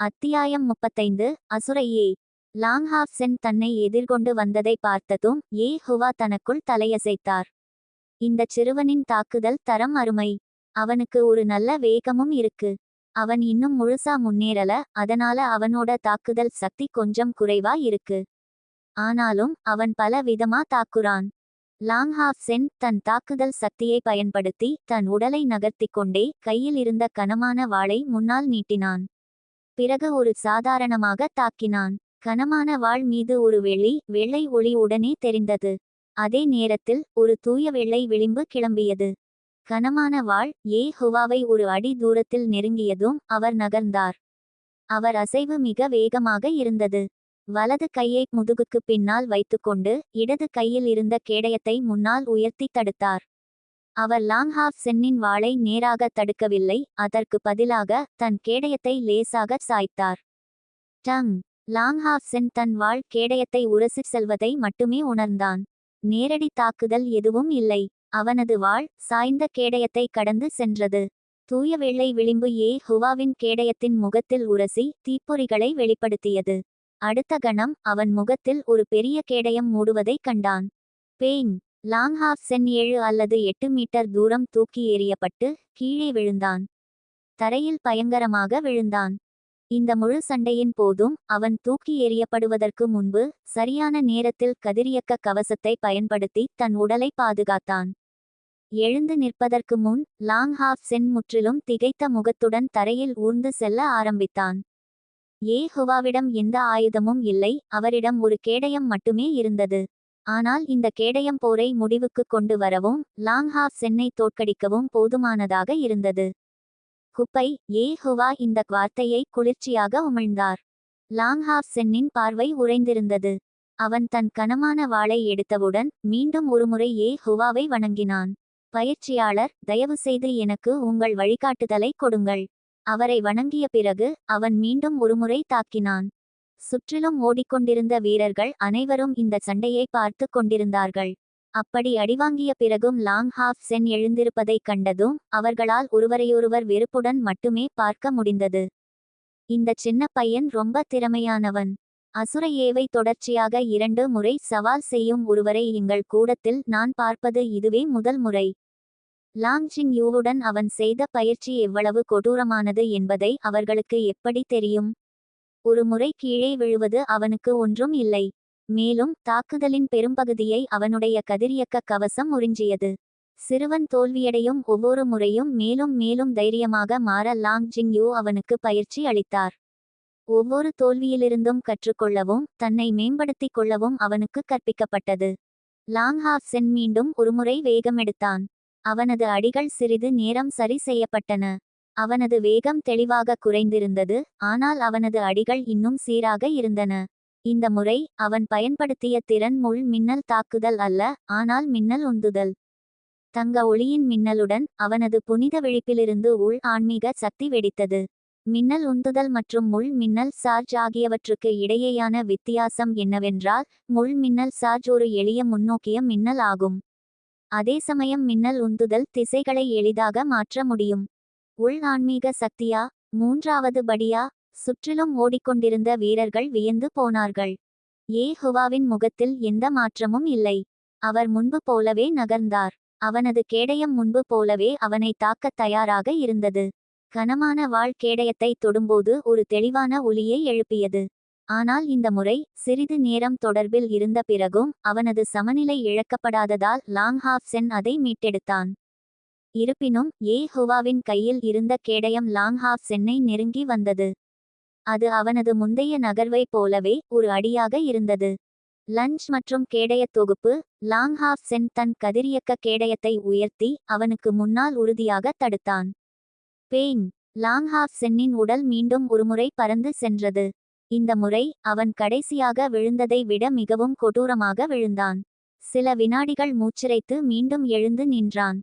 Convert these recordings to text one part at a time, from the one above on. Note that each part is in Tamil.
அத்தியாயம் முப்பத்தைந்து அசுரையே லாங்ஹாப் சென் தன்னை எதிர்கொண்டு வந்ததை பார்த்ததும் ஏ ஹுவா தனக்குள் தலையசைத்தார். இந்தச் சிறுவனின் தாக்குதல் தரம் அருமை. அவனுக்கு ஒரு நல்ல வேகமும் இருக்கு. அவன் இன்னும் முழுசா முன்னேறல அதனால அவனோட தாக்குதல் சக்தி கொஞ்சம் குறைவா இருக்கு. ஆனாலும் அவன் பல விதமா தாக்குறான். லாங்ஹாப் சென் தன் தாக்குதல் சக்தியை பயன்படுத்தி தன் உடலை நகர்த்திக் கொண்டே கையில் இருந்த கனமான வாளை முன்னால் நீட்டினான். பிறகு ஒரு சாதாரணமாக தாக்கினான். கனமான வாள் மீது ஒரு வெள்ளி வெள்ளை ஒளி உடனே தெரிந்தது. அதே நேரத்தில் ஒரு தூய வெள்ளை விளிம்பு கிளம்பியது. கனமான வாள் ஏ ஹுவாவை ஒரு அடி தூரத்தில் நெருங்கியதும் அவர் நகர்ந்தார். அவர் அசைவு மிக வேகமாக இருந்தது. வலது கையை முதுகுக்கு பின்னால் வைத்துக்கொண்டு இடது கையில் இருந்த கேடயத்தை முன்னால் உயர்த்தி தடுத்தார். அவர் லாங்ஹாஃப் சென்னின் வாளை நேராக தடுக்கவில்லை அதற்கு பதிலாக தன் கேடயத்தை லேசாக சாய்த்தார். டங்! லாங்ஹாஃப் சென் தன் வாள் கேடயத்தை உரசிச் செல்வதை மட்டுமே உணர்ந்தான். நேரடி தாக்குதல் எதுவும் இல்லை. அவனது வாள் சாய்ந்த கேடயத்தை கடந்து சென்றது. தூய வெள்ளை விளிம்பு ஏ ஹுவாவின் கேடயத்தின் முகத்தில் உரசி தீப்பொறிகளை வெளிப்படுத்தியது. அடுத்த கணம் அவன் முகத்தில் ஒரு பெரிய கேடயம் மூடுவதைக் கண்டான். பேங் லாங்ஹாப் சென் ஏழு அல்லது எட்டு மீட்டர் தூரம் தூக்கி எறியப்பட்டு கீழே விழுந்தான். தரையில் பயங்கரமாக விழுந்தான். இந்த முழு சண்டையின் போதும் அவன் தூக்கி எறியப்படுவதற்கு முன்பு சரியான நேரத்தில் கதிரியக்க கவசத்தை பயன்படுத்தி தன் உடலை பாதுகாத்தான். எழுந்து நிற்பதற்கு முன் லாங் ஹாஃப் சென் முற்றிலும் திகைத்த முகத்துடன் தரையில் ஊர்ந்து செல்ல ஆரம்பித்தான். ஏ ஹுவாவிடம் எந்த ஆயுதமும் இல்லை அவரிடம் ஒரு கேடயம் மட்டுமே இருந்தது. ஆனால் இந்த கேடயம் போரை முடிவுக்கு கொண்டு வரவும் லாங் ஹாஃப் சென்னை தோற்கடிக்கவும் போதுமானதாக இருந்தது. குப்பை ஏ ஹுவா இந்த வார்த்தையை குளிர்ச்சியாக உமிழ்ந்தார். லாங்ஹாப் சென்னின் பார்வை உறைந்திருந்தது. அவன் தன் கனமான வாளை எடுத்தவுடன் மீண்டும் ஒருமுறை ஏ ஹுவாவை வணங்கினான். பயிற்சியாளர் தயவுசெய்து எனக்கு உங்கள் வழிகாட்டுதலை கொடுங்கள். அவரை வணங்கிய பிறகு அவன் மீண்டும் ஒருமுறை தாக்கினான். சுற்றிலும் ஓடிக்கொண்டிருந்த வீரர்கள் அனைவரும் இந்த சண்டையை பார்த்து கொண்டிருந்தார்கள். அப்படி அடிவாங்கிய பிறகும் லாங் ஹாஃப் சென் எழுந்திருப்பதைக் கண்டதும் அவர்களால் ஒருவரையொருவர் வெறுப்புடன் மட்டுமே பார்க்க முடிந்தது. இந்த சின்ன பையன் ரொம்ப திறமையானவன். அசுர ஏவை தொடர்ச்சியாக இரண்டு முறை சவால் செய்யும் ஒருவரை எங்கள் கூடத்தில் நான் பார்ப்பது இதுவே முதல் முறை. லாங் ஜிங் யூவுடன் அவன் செய்த பயிற்சி எவ்வளவு கொடூரமானது என்பதை அவர்களுக்கு எப்படி தெரியும்? ஒரு முறை கீழே விழுவது அவனுக்கு ஒன்றும் இல்லை. மேலும் தாக்குதலின் பெரும்பகுதியை அவனுடைய கதிரியக்க கவசம் உறிஞ்சியது. சிறுவன் தோல்வியடையும் ஒவ்வொரு முறையும் மேலும் மேலும் தைரியமாக மாற லாங் ஜிங் யூ அவனுக்கு பயிற்சி அளித்தார். ஒவ்வொரு தோல்வியிலிருந்தும் கற்றுக்கொள்ளவும் தன்னை மேம்படுத்திக் கொள்ளவும் அவனுக்கு கற்பிக்கப்பட்டது. லாங் ஹாஃப் சென் மீண்டும் ஒருமுறை வேகமெடுத்தான். அவனது அடிகள் சிறிது நேரம் சரி செய்யப்பட்டன. அவனது வேகம் தெளிவாக குறைந்திருந்தது ஆனால் அவனது அடிகள் இன்னும் சீராக இருந்தன. இந்த முறை அவன் பயன்படுத்திய திறன் முள் மின்னல் தாக்குதல் அல்ல ஆனால் மின்னல் உந்துதல். தங்க ஒளியின் மின்னலுடன் அவனது புனித விழிப்பிலிருந்து உள் ஆன்மீக சக்தி வெடித்தது. மின்னல் உந்துதல் மற்றும் முள் மின்னல் சார்ஜ் ஆகியவற்றுக்கு இடையேயான வித்தியாசம் என்னவென்றால் முள் மின்னல் சார்ஜ் ஒரு எளிய முன்னோக்கிய மின்னல் ஆகும். அதே சமயம் மின்னல் உந்துதல் திசைகளை எளிதாக மாற்ற முடியும். உள் ஆன்மீக சக்தியா? மூன்றாவது படியா? சுற்றிலும் ஓடிக்கொண்டிருந்த வீரர்கள் வியந்து போனார்கள். ஏ ஹுவாவின் முகத்தில் எந்த மாற்றமும் இல்லை. அவர் முன்பு போலவே நகர்ந்தார். அவனது கேடயம் முன்பு போலவே அவனை தாக்கத் தயாராக இருந்தது. கனமான வாழ் கேடயத்தை தொடும்போது ஒரு தெளிவான ஒலியை எழுப்பியது. ஆனால் இந்த முறை சிறிது நேரம் தொடர்பில் இருந்த பிறகும் அவனது சமநிலை இழக்கப்படாததால் லாங் ஹாஃப் சென் அதை மீட்டெடுத்தான். இருப்பினும் ஏ ஹுவாவின் கையில் இருந்த கேடயம் லாங்ஹாஃப் சென்னை நெருங்கி வந்தது. அது அவனது முந்தைய நகர்வை போலவே ஒரு அடியாக இருந்தது. லஞ்ச் மற்றும் கேடய தொகுப்பு லாங்ஹாஃப் சென் தன் கதிரியக்க கேடயத்தை உயர்த்தி அவனுக்கு முன்னால் உறுதியாக தடுத்தான். பேங் லாங்ஹாஃப் சென்னின் உடல் மீண்டும் ஒருமுறை பறந்து சென்றது. இந்த முறை அவன் கடைசியாக விழுந்ததை விட மிகவும் கொடூரமாக விழுந்தான். சில வினாடிகள் மூச்சிறைத்து மீண்டும் எழுந்து நின்றான்.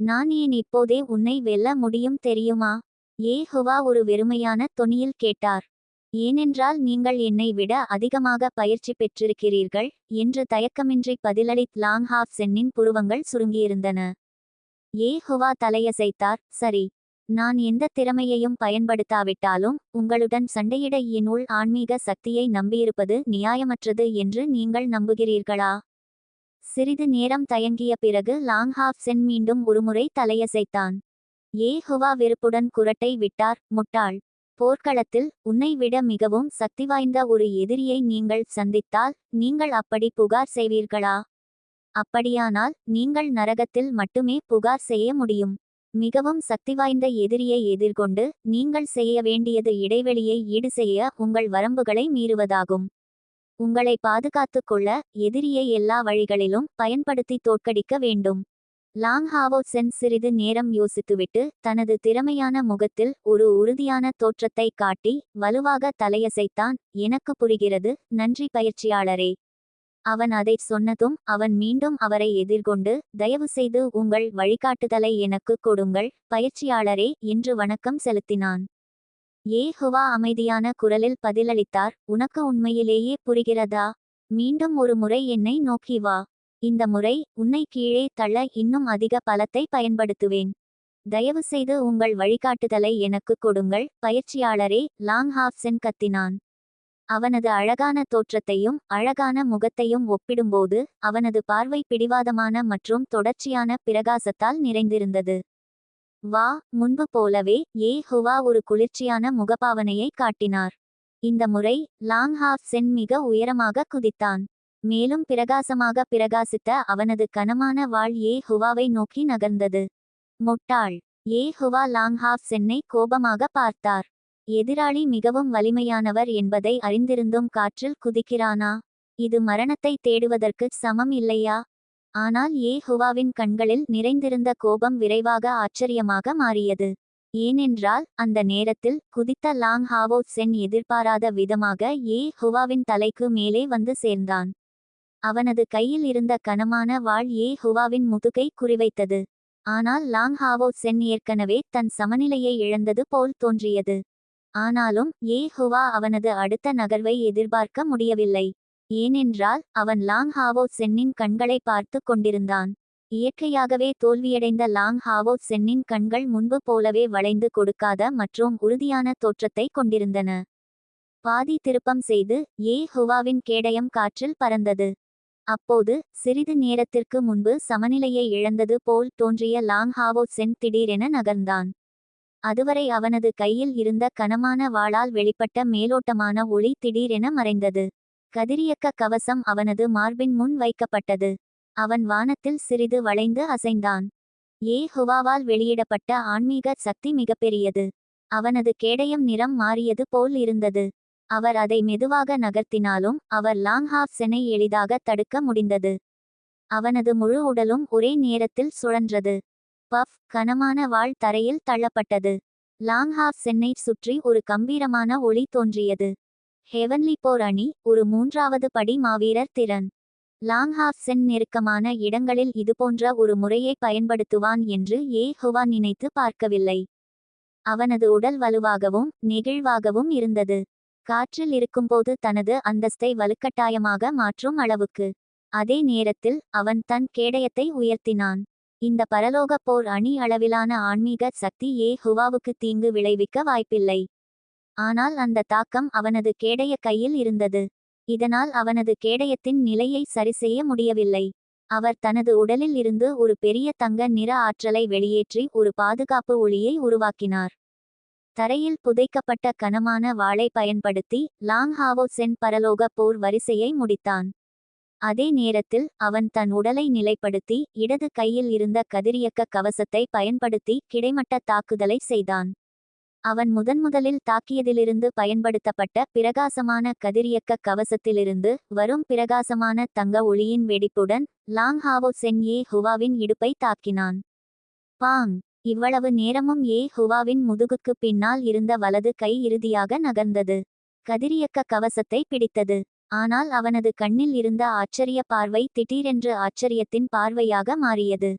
நான் ஏன் இப்போதே உன்னை வெல்ல முடியும் தெரியுமா? ஏ ஹுவா ஒரு வெறுமையான தொனியில் கேட்டார். ஏனென்றால் நீங்கள் என்னை விட அதிகமாக பயிற்சி பெற்றிருக்கிறீர்கள் என்று தயக்கமின்றி பதிலளித் லாங் ஹாஃப் சென்னின் புருவங்கள் சுருங்கியிருந்தன. ஏ ஹுவா தலையசைத்தார் சரி நான் எந்த திறமையையும் பயன்படுத்தாவிட்டாலும் உங்களுடன் சண்டையிட என் உள் ஆன்மீக சக்தியை நம்பியிருப்பது நியாயமற்றது என்று நீங்கள் நம்புகிறீர்களா? சிறிது நேரம் தயங்கிய பிறகு லாங்ஹாஃப் சென் மீண்டும் ஒருமுறை தலையசைத்தான். ஏ ஹுவா வெறுப்புடன் குரட்டை விட்டார் முட்டாள்! போர்க்களத்தில் உன்னை விட மிகவும் சக்தி வாய்ந்த ஒரு எதிரியை நீங்கள் சந்தித்தால் நீங்கள் அப்படி புகார் செய்வீர்களா? அப்படியானால் நீங்கள் நரகத்தில் மட்டுமே புகார் செய்ய முடியும். மிகவும் சக்தி வாய்ந்த எதிரியை எதிர்கொண்டு நீங்கள் செய்ய வேண்டியது இடைவெளியை ஈடு செய்ய உங்கள் வரம்புகளை மீறுவதாகும். உங்களை பாதுகாத்துக் கொள்ள எதிரியை எல்லா வழிகளிலும் பயன்படுத்தி தோற்கடிக்க வேண்டும். லாங் ஹாவோ சென் சிறிது நேரம் யோசித்துவிட்டு தனது திறமையான முகத்தில் ஒரு உறுதியான தோற்றத்தை காட்டி வலுவாக தலையசைத்தான் எனக்கு புரிகிறது நன்றி பயிற்சியாளரே அவன் அதைச் சொன்னதும் அவன் மீண்டும் அவரை எதிர்கொண்டு தயவுசெய்து உங்கள் வழிகாட்டுதலை எனக்கு கொடுங்கள் பயிற்சியாளரே என்று வணக்கம் செலுத்தினான். ஏஹுவா அமைதியான குரலில் பதிலளித்தார். உனக்கு உண்மையிலேயே புரிகிறதா? மீண்டும் ஒரு முறை என்னை நோக்கி வா. இந்த முறை உன்னை கீழே தள்ள இன்னும் அதிக பலத்தை பயன்படுத்துவேன். தயவுசெய்து உங்கள் வழிகாட்டுதலை எனக்கு கொடுங்கள். பயிற்சியாளரே லாங் ஹாப்சென் கத்தினான். அவனது அழகான தோற்றத்தையும் அழகான முகத்தையும் ஒப்பிடும்போது அவனது பார்வை பிடிவாதமான மற்றும் தொடர்ச்சியான பிரகாசத்தால் நிறைந்திருந்தது. வா முன்பு போலவே ஏ ஹுவா ஒரு குளிர்ச்சியான முகபாவனையை காட்டினார். இந்த முறை லாங் ஹாஃப் சென் மிக உயரமாக குதித்தான். மேலும் பிரகாசமாக பிரகாசித்த அவனது கனமான வாள் ஏ ஹுவாவை நோக்கி நகர்ந்தது. முட்டாள். ஏ ஹுவா லாங் ஹாஃப் சென்னை கோபமாக பார்த்தார். எதிராளி மிகவும் வலிமையானவர் என்பதை அறிந்திருந்தும் காற்றில் குதிக்கிறானா? இது மரணத்தை தேடுவதற்கு சமம் இல்லையா? ஆனால் ஏ ஹுவாவின் கண்களில் நிறைந்திருந்த கோபம் விரைவாக ஆச்சரியமாக மாறியது. ஏனென்றால் அந்த நேரத்தில் குதித்த லாங் ஹாவோ சென் எதிர்பாராத விதமாக ஏ ஹுவாவின் தலைக்கு மேலே வந்து சேர்ந்தான். அவனது கையில் இருந்த கனமான வாள் ஏ ஹுவாவின் முதுகை குறிவைத்தது. ஆனால் லாங் ஹாவோ சென் ஏற்கனவே தன் சமநிலையை இழந்தது போல் தோன்றியது. ஆனாலும் ஏ ஹுவா அவனது அடுத்த நகர்வை எதிர்பார்க்க முடியவில்லை. ஏனென்றால் அவன் லாங் ஹாவோ சென்னின் கண்களை பார்த்து கொண்டிருந்தான். இயற்கையாகவே தோல்வியடைந்த லாங் ஹாவோ சென்னின் கண்கள் முன்பு போலவே வளைந்து கொடுக்காத மற்றும் உறுதியான தோற்றத்தை கொண்டிருந்தன. பாதி திருப்பம் செய்து ஏ ஹுவாவின் கேடயம் காற்றில் பறந்தது. அப்போது சிறிது நேரத்திற்கு முன்பு சமநிலையை இழந்தது போல் தோன்றிய லாங் ஹாவோ சென் திடீரென நகர்ந்தான். அதுவரை அவனது கையில் இருந்த கனமான வாளால் வெளிப்பட்ட மேலோட்டமான ஒளி திடீரென மறைந்தது. கதிரியக்க கவசம் அவனது மார்பின் முன் வைக்கப்பட்டது. அவன் வானத்தில் சிறிது வளைந்து அசைந்தான். ஏ ஹுவாவால் வெளியிடப்பட்ட ஆன்மீக சக்தி மிகப்பெரியது. அவனது கேடயம் நிறம் மாறியது போல் இருந்தது. அவர் அதை மெதுவாக நகர்த்தினாலும் அவர் லாங் ஹாஃப் செனை எளிதாக தடுக்க முடிந்தது. அவனது முழு உடலும் ஒரே நேரத்தில் சுழன்றது. பஃப்! கனமான வாள் தரையில் தள்ளப்பட்டது. லாங்ஹாஃப் சென்னை சுற்றி ஒரு கம்பீரமான ஒளி தோன்றியது. ஹெவன்லி போர் அணி ஒரு மூன்றாவது படி மாவீரர் திறன். லாங்ஹாஃப் சென் நெருக்கமான இடங்களில் இதுபோன்ற ஒரு முறையை பயன்படுத்துவான் என்று ஏ ஹுவா நினைத்து பார்க்கவில்லை. அவனது உடல் வலுவாகவும் நெகிழ்வாகவும் இருந்தது. காற்றில் இருக்கும்போது தனது அந்தஸ்தை வலுக்கட்டாயமாக மாற்றும் அளவுக்கு. அதே நேரத்தில் அவன் தன் கேடயத்தை உயர்த்தினான். இந்த பரலோக போர் அணி அளவிலான ஆன்மீக சக்தி ஏ ஹுவாவுக்கு தீங்கு விளைவிக்க வாய்ப்பில்லை. ஆனால் அந்த தாக்கம் அவனது கேடய கையில் இருந்தது. இதனால் அவனது கேடயத்தின் நிலையை சரிசெய்ய முடியவில்லை. அவர் தனது உடலில் இருந்து ஒரு பெரிய தங்க நிற ஆற்றலை வெளியேற்றி ஒரு பாதுகாப்பு ஒளியை உருவாக்கினார். தரையில் புதைக்கப்பட்ட கனமான வாளை பயன்படுத்தி லாங் ஹாவோ சென் பரலோக போர் வரிசையை முடித்தான். அதே நேரத்தில் அவன் தன் உடலை நிலைப்படுத்தி இடது கையில் இருந்த கதிரியக்க கவசத்தை பயன்படுத்தி கிடைமட்ட தாக்குதலை செய்தான். அவன் முதன்முதலில் தாக்கியதிலிருந்து பயன்படுத்தப்பட்ட பிரகாசமான கதிரியக்க கவசத்திலிருந்து வரும் பிரகாசமான தங்க ஒளியின் வெடிப்புடன் லாங் ஹாவோ சென் ஏ ஹுவாவின் இடுப்பை தாக்கினான். பாங்! இவ்வளவு நேரமும் ஏ ஹுவாவின் முதுகுக்கு பின்னால் இருந்த வலது கை இறுதியாக நகர்ந்தது. கதிரியக்க கவசத்தை பிடித்தது. ஆனால் அவனது கண்ணில் இருந்த ஆச்சரிய பார்வை திடீரென்று ஆச்சரியத்தின் பார்வையாக மாறியது.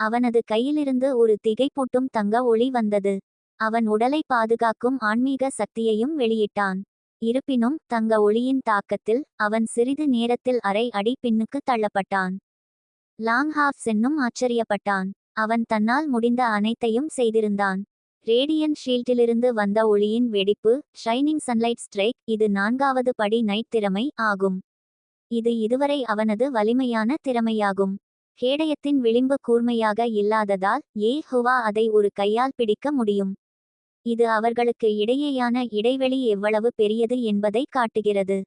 அவனது கையிலிருந்து ஒரு திகைப்பூட்டும் தங்க ஒளி வந்தது. அவன் உடலை பாதுகாக்கும் ஆன்மீக சக்தியையும் வெளியிட்டான். இருப்பினும் தங்க ஒளியின் தாக்கத்தில் அவன் சிறிது நேரத்தில் அரை அடி பின்னுக்கு தள்ளப்பட்டான். Long half சென்னும் ஆச்சரியப்பட்டான். அவன் தன்னால் முடிந்த அனைத்தையும் செய்திருந்தான். ரேடியன் ஷீல்டிலிருந்து வந்த ஒளியின் வெடிப்பு ஷைனிங் சன்லைட் ஸ்ட்ரைக் இது நான்காவது படி நைட் திறமை ஆகும். இது இதுவரை அவனது வலிமையான திறமையாகும். கேடயத்தின் விளிம்பு கூர்மையாக இல்லாததால் ஏ ஹுவா அதை ஒரு கையால் பிடிக்க முடியும். இது அவர்களுக்கு இடையேயான இடைவெளி எவ்வளவு பெரியது என்பதை காட்டுகிறது.